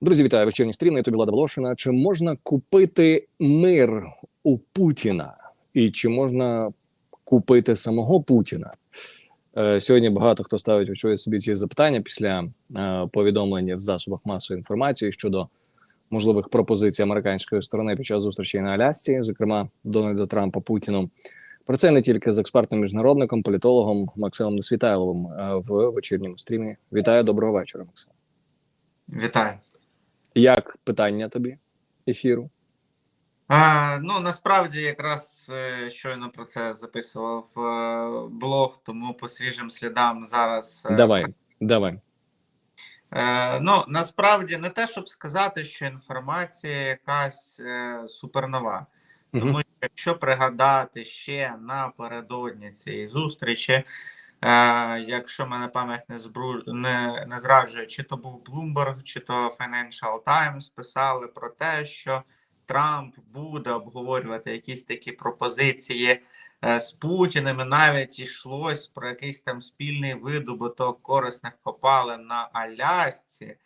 Друзі, вітаю вечірній стрім на ютубі Влада Волошина. Чи можна купити мир у Путіна? І чи можна купити самого Путіна? Е, Сьогодні багато хто ставить очевидно, собі ці запитання після е, повідомлення в засобах масової інформації щодо можливих пропозицій американської сторони під час зустрічі на Алясці, зокрема Дональда Трампа Путіну. Про це не тільки з експертним міжнародником, політологом Максимом Несвітайловим е, в вечірньому стрімі. Вітаю, доброго вечора, Максим. Вітаю. Як питання тобі ефіру? А, ну насправді якраз е, щойно про це записував е, блог, тому по свіжим слідам зараз. е, Давай, давай. Е, ну насправді не те, щоб сказати, що інформація якась е, супернова. Тому що якщо пригадати ще напередодні цієї зустрічі, якщо мене пам'ять не, збру... не, не зраджує, чи то був Bloomberg, чи то Financial Times писали про те, що Трамп буде обговорювати якісь такі пропозиції е, з Путіним, і навіть йшлось про якийсь там спільний видобуток корисних копалин на Алясці.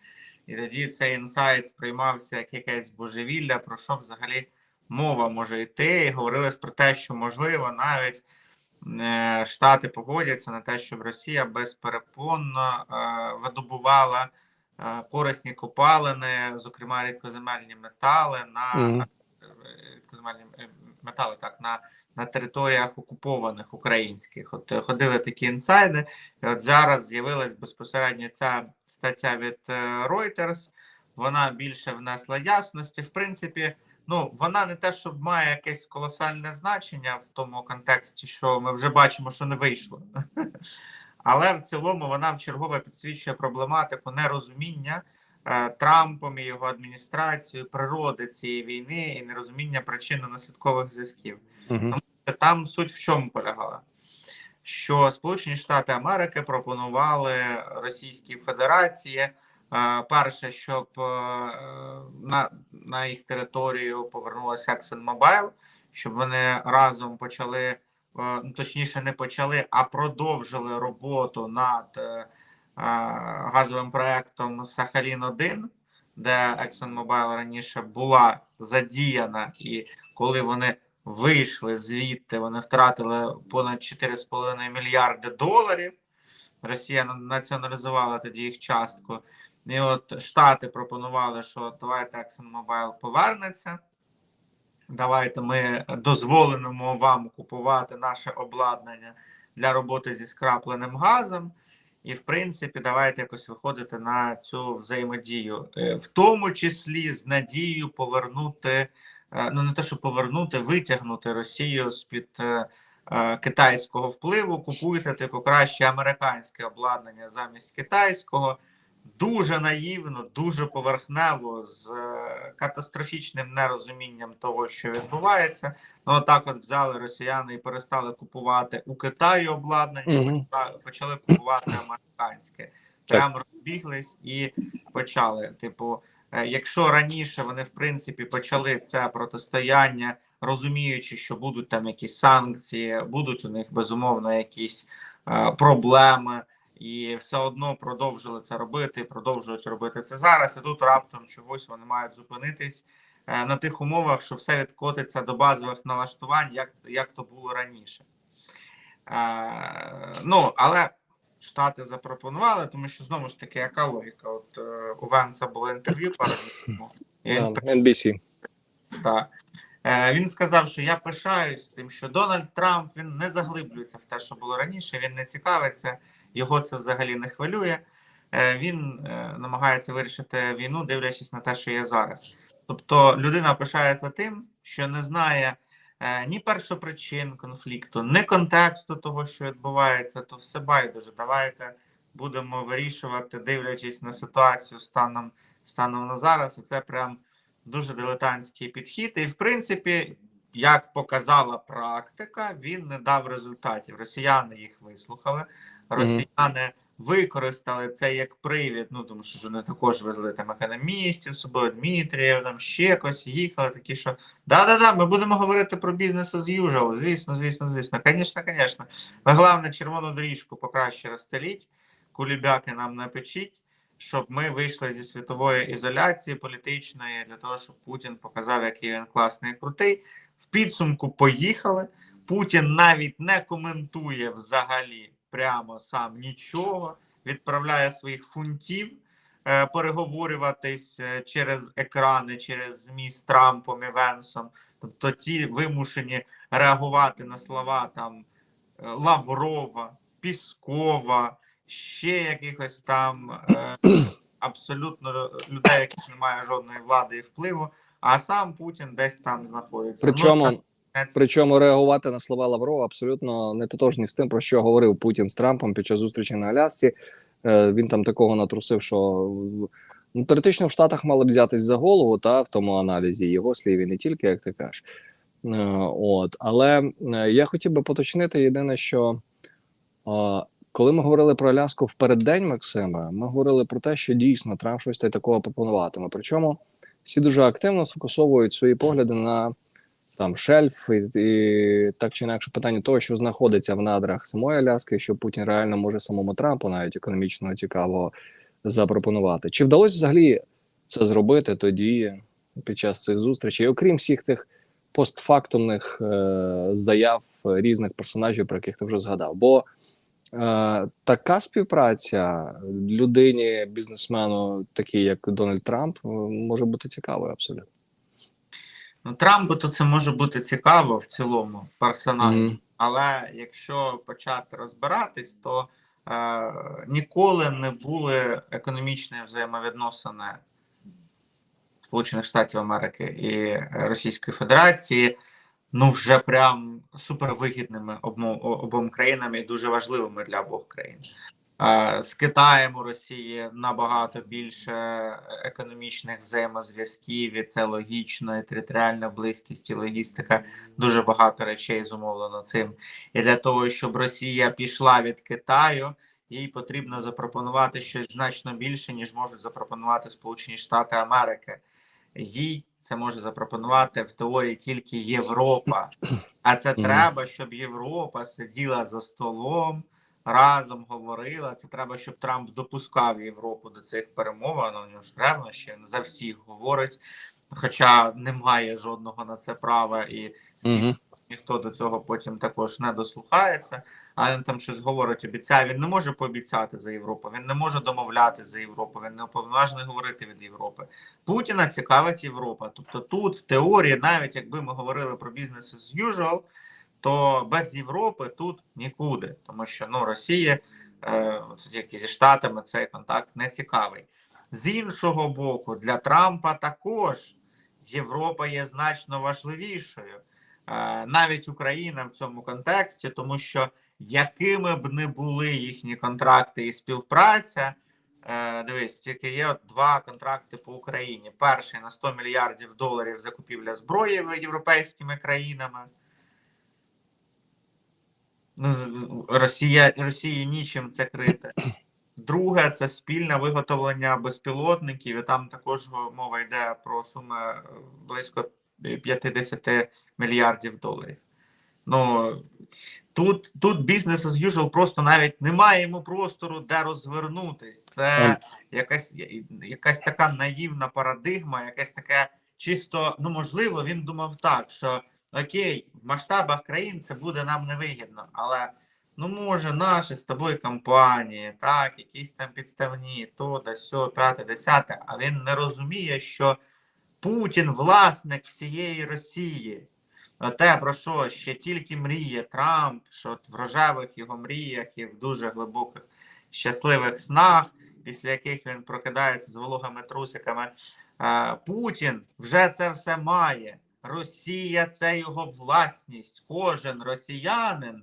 І тоді цей інсайт сприймався як якесь божевілля, про що взагалі мова може йти. І говорилось про те, що можливо навіть е, Штати погодяться на те, щоб Росія безперепонно е, видобувала е, корисні копалини, зокрема рідкоземельні метали на Мгм. е, рідкоземельні е, метали, так на, на територіях окупованих українських. От е, ходили такі інсайди. І от зараз з'явилась безпосередньо ця стаття від е, Reuters. Вона більше внесла ясності. В принципі, ну вона не те, щоб має якесь колосальне значення в тому контексті, що ми вже бачимо, що не вийшло. Але в цілому вона в чергове підсвічує проблематику нерозуміння е, Трампом і його адміністрацією природи цієї війни і нерозуміння причинно-наслідкових зв'язків. Мгм. Там суть в чому полягала? Що Сполучені Штати Америки пропонували Російській Федерації перше, щоб е, на, на їх територію повернулася ExxonMobil, щоб вони разом почали, е, ну, точніше, не почали, а продовжили роботу над е, е, газовим проектом Сахалін 1 де ExxonMobil раніше була задіяна, і коли вони вийшли звідти, вони втратили понад 4,5 мільярди доларів. Росія на- націоналізувала тоді їх частку. І от Штати пропонували, що давайте ExxonMobil повернеться. Давайте ми дозволимо вам купувати наше обладнання для роботи зі скрапленим газом. І, в принципі, давайте якось виходити на цю взаємодію, Е, в тому числі з надією повернути, е, ну не те, що повернути, витягнути Росію з-під е, е, китайського впливу, купуйте типу краще американське обладнання замість китайського. Дуже наївно, дуже поверхнево, з е, катастрофічним нерозумінням того, що відбувається. Ну, отак от взяли росіяни і перестали купувати у Китаї обладнання, почали- почали купувати американське. Прямо розбіглись і почали. Типу, е, якщо раніше вони в принципі почали це протистояння, розуміючи, що будуть там якісь санкції, будуть у них безумовно якісь е, проблеми. І все одно продовжили це робити, продовжують робити це зараз. І тут раптом чогось вони мають зупинитись е, на тих умовах, що все відкотиться до базових налаштувань, як, як то було раніше. Е, ну, але Штати запропонували, тому що знову ж таки, яка логіка? От е, у Венса було інтерв'ю пару днів тому. він NBC. так. Він сказав, що я пишаюсь тим, що Дональд Трамп він не заглиблюється в те, що було раніше. Він не цікавиться, його це взагалі не хвилює. Е, він е, намагається вирішити війну, дивлячись на те, що є зараз. Тобто людина пишається тим, що не знає е, ні першопричин конфлікту, ні контексту того, що відбувається, то все байдуже. Давайте будемо вирішувати, дивлячись на ситуацію станом, станом на зараз. І це прям дуже дилетантський підхід. І, в принципі, як показала практика, він не дав результатів. Росіяни їх вислухали, росіяни використали це як привід. Ну тому що вони також везли там економістів собою, Дмитрієв, там ще якось їхали. Такі, що да-да-да, ми будемо говорити про бізнес as usual. Звісно, звісно, звісно. Звісно, звісно. Ви головне червону доріжку покраще розстеліть, кулібяки нам напечіть. щоб ми вийшли зі світової ізоляції політичної для того, щоб Путін показав, який він класний і крутий. В підсумку поїхали. Путін навіть не коментує взагалі прямо сам нічого, відправляє своїх фунтів е, переговорюватись е, через екрани, через ЗМІ з Трампом і Венсом. Тобто ті вимушені реагувати на слова там е, Лаврова, Піскова, ще якихось там е, абсолютно людей, яких немає жодної влади і впливу, а сам Путін десь там знаходиться. Причому, Ну, причому реагувати на слова Лаврова абсолютно не тотожні з тим, про що говорив Путін з Трампом під час зустрічі на Алясці. Е, Він там такого натрусив, що ну, теоретично в Штатах мали б взятись за голову та в тому аналізі його слів і не тільки, як ти кажеш. Е, От, але е, я хотів би поточнити єдине, що коли ми говорили про Аляску в переддень Максима, ми говорили про те, що дійсно Трамп щось такого пропонуватиме. Причому всі дуже активно сфокусовують свої погляди на там шельф і, і так чи інакше питання того, що знаходиться в надрах самої Аляски, що Путін реально може самому Трампу навіть економічно цікаво запропонувати. Чи вдалося взагалі це зробити тоді під час цих зустрічей, окрім всіх тих постфактумних е, заяв різних персонажів, про яких ти вже згадав? Бо е, така співпраця людині, бізнесмену, такий як Дональд Трамп, е, може бути цікавою абсолютно. Ну, Трампу то це може бути цікаво в цілому персонально. Мгм. Але якщо почати розбиратись, то е, ніколи не були економічні взаємовідносини Сполучених Штатів Америки і Російської Федерації, ну вже прям супервигідними обмо- о- обом країнам і дуже важливими для обох країн. Е, З Китаєм у Росії набагато більше економічних взаємозв'язків, і це логічно, і територіальна близькість, і логістика дуже багато речей зумовлено цим. І для того, щоб Росія пішла від Китаю, їй потрібно запропонувати щось значно більше, ніж можуть запропонувати Сполучені Штати Америки. Їй це може запропонувати в теорії тільки Європа. А це треба, щоб Європа сиділа за столом, разом говорила. Це треба, щоб Трамп допускав Європу до цих перемовин. У нього ж ревнощі за всіх говорить, хоча немає жодного на це права і Угу. ніхто до цього потім також не дослухається. А він там щось говорить, обіцяє. Він не може пообіцяти за Європу, він не може домовляти за Європу, він не уповноважений говорити від Європи. Путіна цікавить Європа. Тобто, тут в теорії, навіть якби ми говорили про бізнес as usual, то без Європи тут нікуди, тому що ну Росія е, тільки зі Штатами цей контакт не цікавий. З іншого боку, для Трампа також Європа є значно важливішою. Е, навіть Україна в цьому контексті, тому що якими б не були їхні контракти і співпраця, е, дивись, тільки є два контракти по Україні. Перший на 100 мільярдів доларів закупівля зброї європейськими країнами. Ну, Росія, Росії нічим це крити. Друге, це спільне виготовлення безпілотників, і там також мова йде про суми е, близько 50 мільярдів доларів. Ну тут, тут бізнес as usual просто навіть немає йому простору, де розвернутись. Це якась, якась така наївна парадигма, якесь таке чисто, ну можливо, він думав так, що окей, в масштабах країн це буде нам невигідно, але ну може наші з тобою компанії, так, якісь там підставні, то да сьо, п'яте, десяте, а він не розуміє, що Путін власник всієї Росії. Те, про що ще тільки мріє Трамп, що в рожевих його мріях і в дуже глибоких щасливих снах, після яких він прокидається з вологими трусиками. е, Путін вже це все має. Росія це його власність. Кожен росіянин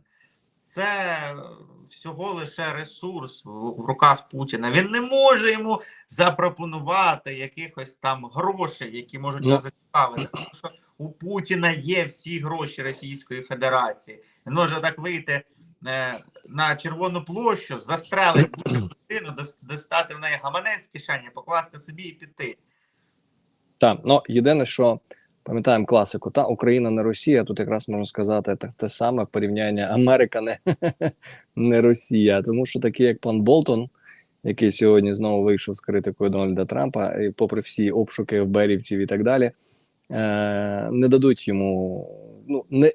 це всього лише ресурс в, руках Путіна. Він не може йому запропонувати якихось там грошей, які можуть його зацікавити. Тому що у Путіна є всі гроші Російської Федерації. Він може так вийти е, на Червону площу, застрелити людину, достати в неї гаманець кишені, покласти собі і піти. Так, ну єдине, що пам'ятаємо класику, та Україна не Росія. Тут якраз можна сказати те, те саме порівняння Америка не, не Росія. Тому що такі, як пан Болтон, який сьогодні знову вийшов з критикою Дональда Трампа, і попри всі обшуки ФБРівців і так далі, е, не дадуть йому, ну не,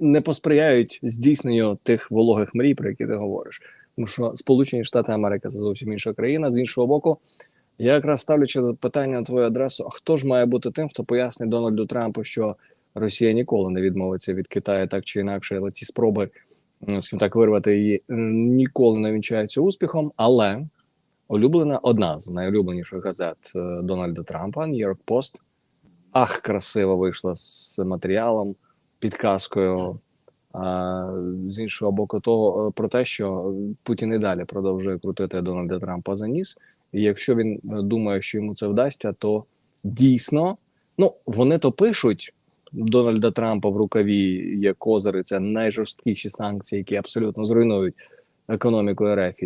не посприяють здійсненню тих вологих мрій, про які ти говориш. Тому що Сполучені Штати Америки це зовсім інша країна. З іншого боку, я якраз ставлячи питання на твою адресу: а хто ж має бути тим, хто пояснить Дональду Трампу, що Росія ніколи не відмовиться від Китаю так чи інакше, але ці спроби, скажімо так, вирвати її ніколи не вінчаються успіхом. Але улюблена одна з найулюбленіших газет е, Дональда Трампа, New York Post, ах, красиво вийшла з матеріалом, підказкою. А з іншого боку, того е, про те, що Путін і далі продовжує крутити Дональда Трампа за ніс. І якщо він е, думає, що йому це вдасться, то дійсно, ну вони то пишуть Дональда Трампа в рукаві є козири, це найжорсткіші санкції, які абсолютно зруйнують економіку РФ.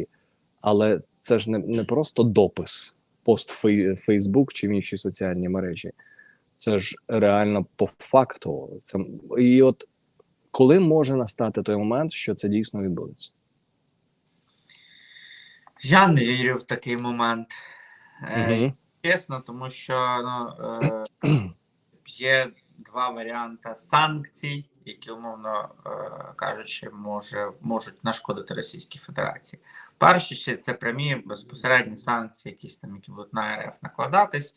Але це ж не, не просто допис, пост Фейсбук чи інші соціальні мережі. Це ж реально по факту. Це і от коли може настати той момент, що це дійсно відбудеться? Я не вірю в такий момент. Угу. Чесно, тому що ну, е, є два варіанти санкцій, які, умовно е, кажучи, може, можуть нашкодити Російській Федерації. Перші ще це прямі безпосередні санкції, якісь там, які будуть на РФ накладатись,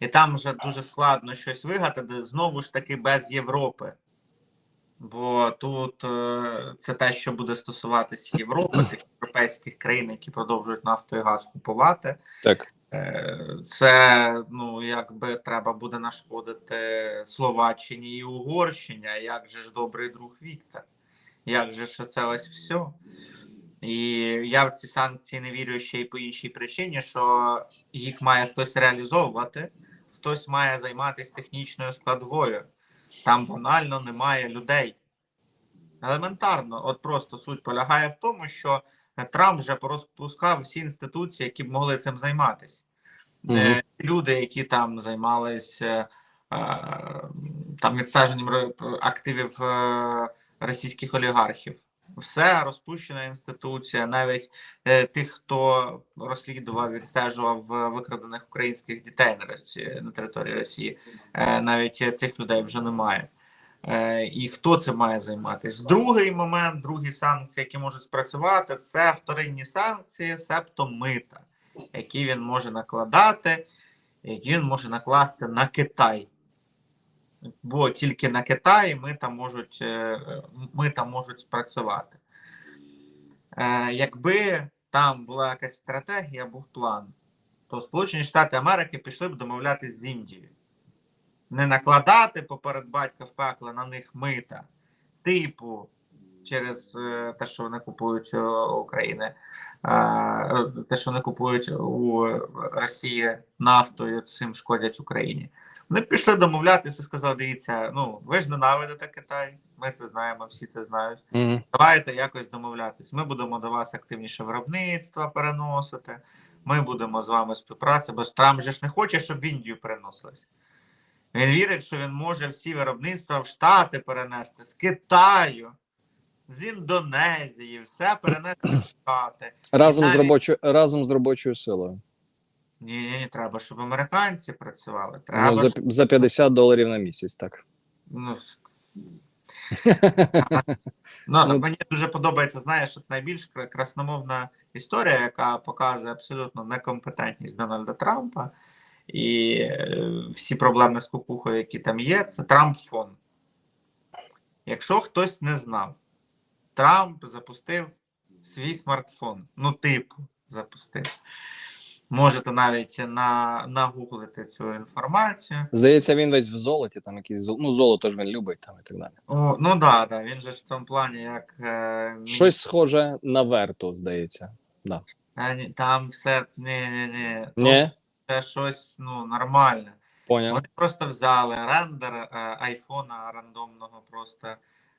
і там вже дуже складно щось вигадати, знову ж таки, без Європи. Бо тут це те, що буде стосуватись Європи, європейських країн, які продовжують нафту і газ купувати. Так. Е, Це ну якби треба буде нашкодити Словаччині і Угорщині. Як же ж добрий друг Віктор? Як же ж це ось все? І я в ці санкції не вірю ще й по іншій причині, що їх має хтось реалізовувати, хтось має займатися технічною складовою. Там банально немає людей. Елементарно, от просто суть полягає в тому, що Трамп вже порозпускав всі інституції, які б могли цим займатися. Мгм. Е, Люди, які там займалися е, там відстеженням активів е, російських олігархів. Все розпущена інституція, навіть е, тих, хто розслідував, відстежував викрадених українських дітей на території Росії, е, навіть цих людей вже немає. Е, І хто це має займатися? Другий момент, другі санкції, які можуть спрацювати, це вторинні санкції, себто мита, які він може накладати, які він може накласти на Китай. Бо тільки на Китаї мита можуть, е, мита можуть спрацювати. Е, Якби там була якась стратегія, був план, то Сполучені Штати Америки пішли б домовлятися з Індією не накладати поперед батька в пекло на них мита, типу, через е, те, що вони купують у України, е, те, що вони купують у Росії нафту і цим шкодять Україні. Вони пішли домовлятися і сказали: дивіться, ну ви ж ненавидите Китай, ми це знаємо, всі це знають. Угу. Давайте якось домовлятись. Ми будемо до вас активніше виробництва переносити. Ми будемо з вами співпраця, бо Трамп же ж не хоче, щоб в Індію переносилось. Він вірить, що він може всі виробництва в Штати перенести з Китаю, з Індонезії, все перенести в Штати. Разом з навіть- робочою разом з робочою силою. Ні, ні, ні, треба, щоб американці працювали. Ну, за, щоб, за 50 доларів на місяць, так. ну, с- Ну, мені дуже подобається, знаєш, от найбільш красномовна історія, яка показує абсолютно некомпетентність Дональда Трампа і е, всі проблеми з кукухою, які там є, це Трамп-фон. Якщо хтось не знав, Трамп запустив свій смартфон. Ну, типу, запустив. Можете навіть на, нагуглити цю інформацію. Здається, він весь в золоті, там зол- ну, золото ж він любить там і так далі. О, ну да, да, він же ж в цьому плані як. Е, Щось схоже на верту, здається. А, ні, там все ні, ні, ні. Ні? Це щось ну, нормальне. Поняв. Вони просто взяли рендер е, айфона рандомного, просто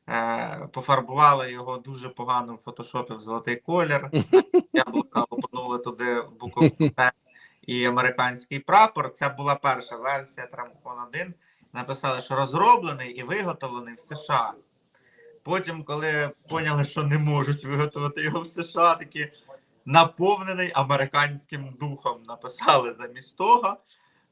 е, пофарбували його дуже погано в фотошопі в золотий колір. Яблука лупанули туди буковку Т і американський прапор. Це була перша версія Трамфон 1. Написали, що розроблений і виготовлений в США. Потім, коли поняли, що не можуть виготовити його в США, такі наповнений американським духом. Написали замість того.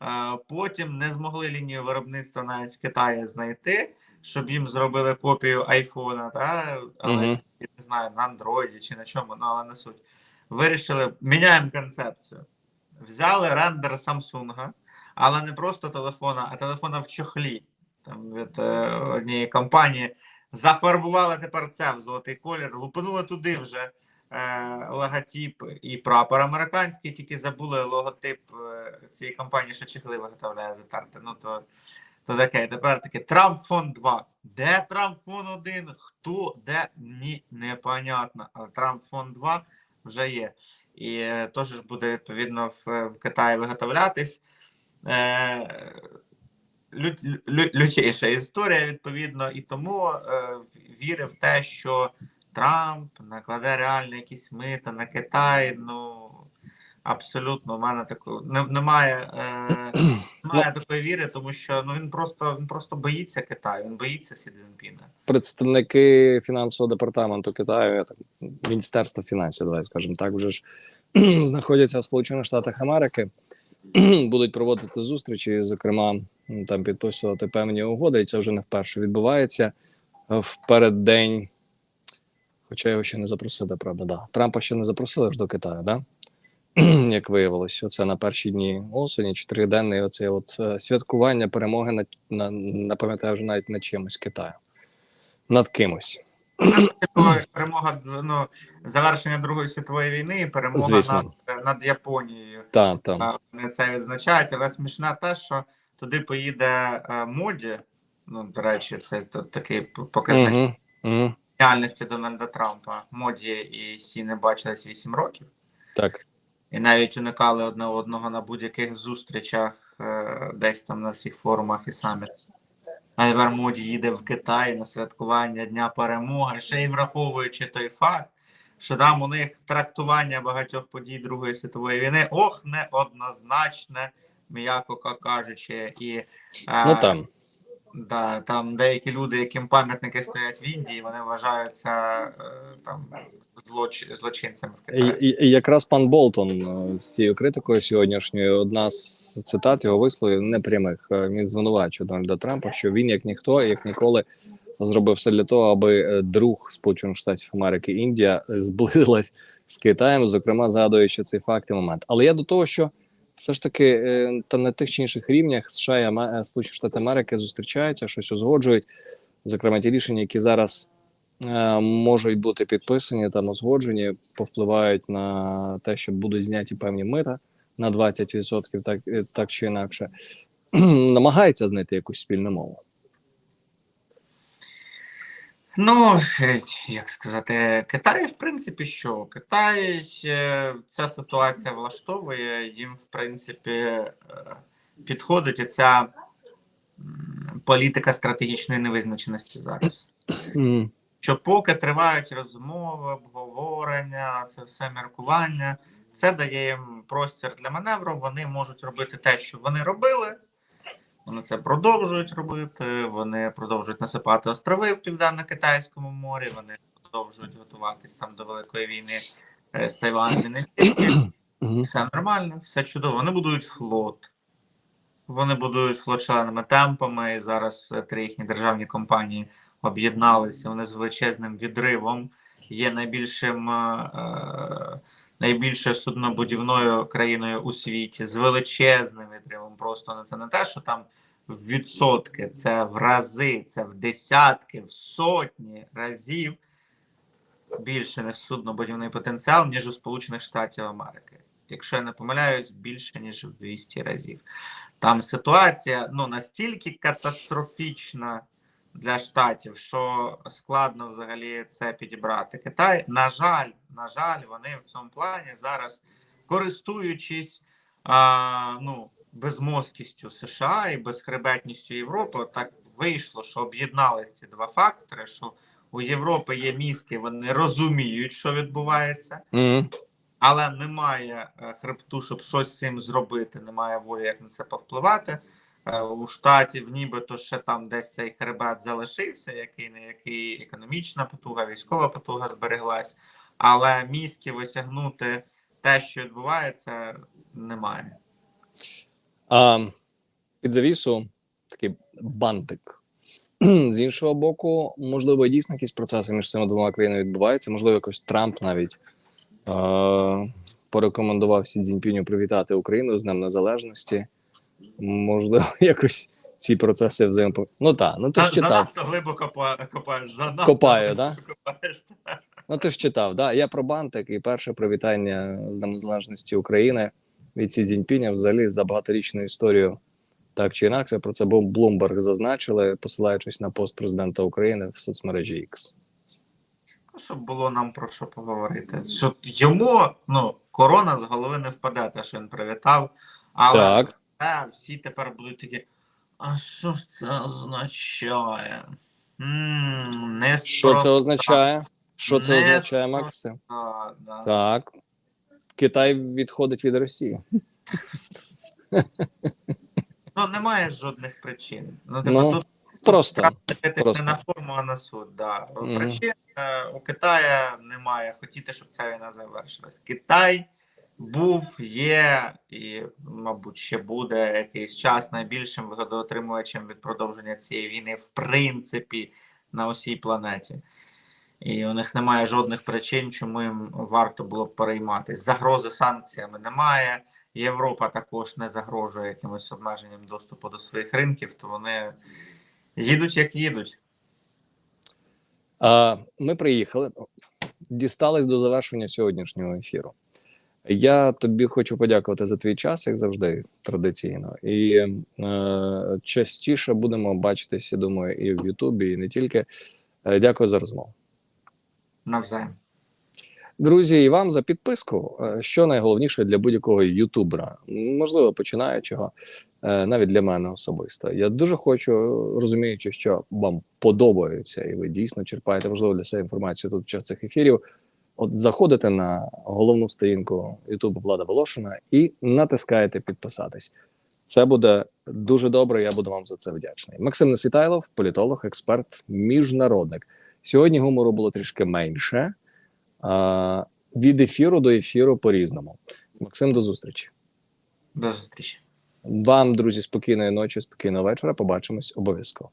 Е, Потім не змогли лінію виробництва навіть в Китаї знайти, щоб їм зробили копію айфона, та але Мгм. не знаю, на андроїді чи на чому, ну але не суть. Вирішили, міняємо концепцію. Взяли рендер Samsung, але не просто телефона, а телефона в чохлі. Там від е, однієї компанії зафарбували тепер це в золотий колір, лупанули туди вже логотип і прапор американський, тільки забули логотип е, цієї компанії, що чехли виготовляє затерти. Ну то, то таке. Тепер таке Трамп фон 2. Де Трамп фон 1? Хто? Де? Ні, непонятно. Але Трамп фон 2 вже є. І е, теж ж буде відповідно в, в Китаї виготовлятись. Е, лю, лю, лютіша історія, відповідно, і тому е, вірив в те, що Трамп накладе реально якісь мита на Китай. Ну абсолютно, у мене такого не, немає, е, немає такої віри, тому що ну він просто він просто боїться Китаю, він боїться Сі Цзіньпіна. Представники фінансового департаменту Китаю, так, Міністерства фінансів, давай скажемо так, вже ж знаходяться в Сполучених Штатах Америки, будуть проводити зустрічі, зокрема, там підписувати певні угоди, і це вже не вперше відбувається в переддень. Хоча його ще не запросили, правда, да. Трампа ще не запросили ж до Китаю, да? Як виявилось, оце на перші дні осені, чотириденне оце от е, святкування перемоги на, на, на пам'ятаю вже навіть над чимось Китаю. Над кимось. Перемога ну, завершення Другої світової війни і перемога Звісно. над, над Японією. Та, та. Вони це відзначають, але смішне те, що туди поїде е, моді. Ну, до речі, це такий показник Угу, угу. Діяльності Дональда Трампа. Моді і Сі не бачились 8 років. Так. І навіть уникали одне одного на будь-яких зустрічах, е, десь там на всіх форумах і самітах. А тепер Моді їде в Китай на святкування Дня перемоги, ще й враховуючи той факт, що там у них трактування багатьох подій Другої світової війни ох, неоднозначне, м'яко кажучи. І, е, Ну там. Да, там деякі люди, яким пам'ятники стоять в Індії, вони вважаються е, там злоч... злочинцями в Китаї. і, і якраз пан Болтон е, з цією критикою сьогоднішньою, одна з цитат його висловів непрямих. Е, Він звинувачує Дональда Трампа, що він, як ніхто, як ніколи, зробив все для того, аби друг Сполучених Штатів Америки Індія зблизилась з Китаєм, зокрема згадуючи цей факт і момент. Але я до того, що все ж таки е, та на тих чи інших рівнях США і е, Сполучені Штати Америки зустрічаються, щось узгоджують. Зокрема, ті рішення, які зараз е, можуть бути підписані там узгоджені, повпливають на те, що будуть зняті певні мита на 20%, так, так чи інакше, намагається знайти якусь спільну мову. Ну, як сказати, Китай, в принципі, що? Китай е, ця ситуація влаштовує, їм, в принципі, е, підходить оця політика стратегічної невизначеності зараз. Що поки тривають розмови, обговорення, це все міркування, це дає їм простір для маневру. Вони можуть робити те, що вони робили. Вони це продовжують робити. Вони продовжують насипати острови в південно-китайському морі. Вони продовжують готуватись там до великої війни е, з Тайванем і не тільки. Все нормально, все чудово. Вони будують флот. Вони будують флот шаленими темпами. І зараз е, три їхні державні компанії об'єдналися. Вони з величезним відривом є найбільшим. е, е, Найбільшою суднобудівною країною у світі з величезним відривом. Просто це не те, що там в відсотки, це в рази, це в десятки, в сотні разів більше не суднобудівний потенціал, ніж у Сполучених Штатів Америки. Якщо я не помиляюсь, більше ніж в 200 разів. Там ситуація ну настільки катастрофічна для штатів, що складно взагалі це підібрати. Китай, на жаль, на жаль, вони в цьому плані зараз користуючись а, ну, безмозкістю США і безхребетністю Європи, так вийшло, що об'єднались ці два фактори. що у Європи є мізки, вони розуміють, що відбувається, Мгм. але немає е, хребту, щоб щось з цим зробити, немає волі, як на це повпливати. Е, У штатів нібито ще там десь цей хребет залишився, який не який економічна потуга, військова потуга збереглась, але мізки осягнути те, що відбувається, немає. А під завісу такий бантик. З іншого боку, можливо, дійсно якісь процеси між цими двома країнами відбуваються. Можливо, якось Трамп навіть е- порекомендував Сі Цзіньпіню привітати Україну з Днем Незалежності. Можливо, якось ці процеси взаємопо... Ну так, ну ти ж читав. Занадто глибоко па- копаєш. Занадто Копаю, глибоко копаєш. Ну, ти ж читав, да? Я про бантик і перше привітання з Днем Незалежності України від Сі Цзіньпіня взагалі за багаторічну історію. Так чи інакше, про це Bloomberg зазначили, посилаючись на пост президента України в соцмережі X. Ну, Щоб було нам про що поговорити. Щоб йому ну, корона з голови не впаде, те, що він привітав. Але Так. Е, всі тепер будуть такі. А що ж це означає? не Що це означає? Що це Не означає, Максим? да. Так. Китай відходить від Росії. Ну, немає жодних причин. Ну, типу, Ну, тут Просто. не на форму, а на суд. Да. Мгм. Причин е, у Китая немає. Хотіти, щоб ця війна завершилась. Китай був, є і, мабуть, ще буде якийсь час найбільшим вигодоотримувачем від продовження цієї війни, в принципі, на усій планеті. І у них немає жодних причин, чому їм варто було б перейматися. Загрози санкціями немає. Європа також не загрожує якимось обмеженням доступу до своїх ринків, то вони їдуть як їдуть. Ми приїхали, дістались до завершення сьогоднішнього ефіру. Я тобі хочу подякувати за твій час, як завжди, традиційно. І е, частіше будемо бачитися, думаю, і в Ютубі, і не тільки. Е, дякую за розмову. Навзаєм. Друзі, і вам за підписку. Е, Що найголовніше для будь-якого ютубера, можливо, починаючого, е, навіть для мене особисто. Я дуже хочу, розуміючи, що вам подобається, і ви дійсно черпаєте можливо для себе інформацію тут під час цих ефірів. От заходите на головну сторінку Ютубу Влада Волошина і натискаєте підписатись. Це буде дуже добре. Я буду вам за це вдячний. Максим Несвітайлов, політолог, експерт, міжнародник. Сьогодні гумору було трішки менше. А, від ефіру до ефіру по різному. Максим, до зустрічі. До зустрічі. Вам, друзі, спокійної ночі, спокійного вечора. Побачимось обов'язково.